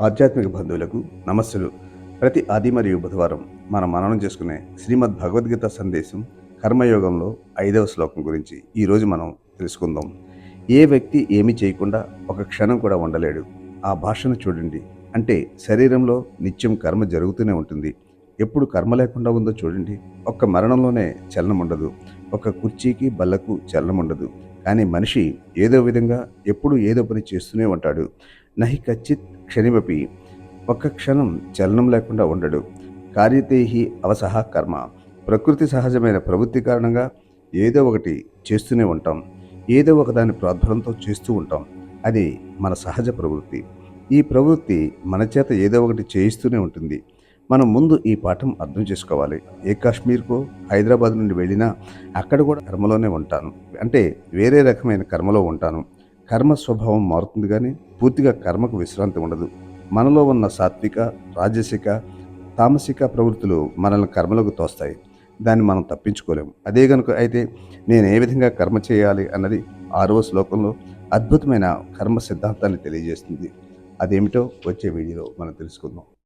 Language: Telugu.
ఆధ్యాత్మిక బంధువులకు నమస్సులు. ప్రతి ఆది మరియు బుధవారం మనం మననం చేసుకునే శ్రీమద్ భగవద్గీత సందేశం కర్మయోగంలో ఐదవ శ్లోకం గురించి ఈరోజు మనం తెలుసుకుందాం. ఏ వ్యక్తి ఏమి చేయకుండా ఒక క్షణం కూడా ఉండలేడు. ఆ భాషను చూడండి. అంటే శరీరంలో నిత్యం కర్మ జరుగుతూనే ఉంటుంది. ఎప్పుడు కర్మ లేకుండా ఉందో చూడండి. ఒక్క మరణంలోనే చలనం ఉండదు. ఒక కుర్చీకి బల్లకు చలనం ఉండదు. కానీ మనిషి ఏదో విధంగా ఎప్పుడు ఏదో పని చేస్తూనే ఉంటాడు. నహి కచ్చిత్ క్షణిమపి ఒక్క క్షణం చలనం లేకుండా ఉండడు. కార్యతేహి అవసహ కర్మ. ప్రకృతి సహజమైన ప్రవృత్తి కారణంగా ఏదో ఒకటి చేస్తూనే ఉంటాం. ఏదో ఒకదాని దాని చేస్తూ ఉంటాం. అది మన సహజ ప్రవృత్తి. ఈ ప్రవృత్తి మన చేత ఏదో ఒకటి చేయిస్తూనే ఉంటుంది. మనం ముందు ఈ పాఠం అర్థం చేసుకోవాలి. ఏ కాశ్మీర్కో హైదరాబాద్ నుండి వెళ్ళినా అక్కడ కూడా కర్మలోనే ఉంటాను. అంటే వేరే రకమైన కర్మలో ఉంటాను. కర్మ స్వభావం మారుతుంది కానీ పూర్తిగా కర్మకు విశ్రాంతి ఉండదు. మనలో ఉన్న సాత్విక రాజసిక తామసిక ప్రవృత్తులు మనల్ని కర్మలకు తోస్తాయి. దాన్ని మనం తప్పించుకోలేము. అదే కనుక అయితే నేను ఏ విధంగా కర్మ చేయాలి అన్నది ఆరవ శ్లోకంలో అద్భుతమైన కర్మ సిద్ధాంతాన్ని తెలియజేస్తుంది. అదేమిటో వచ్చే వీడియోలో మనం తెలుసుకుందాం.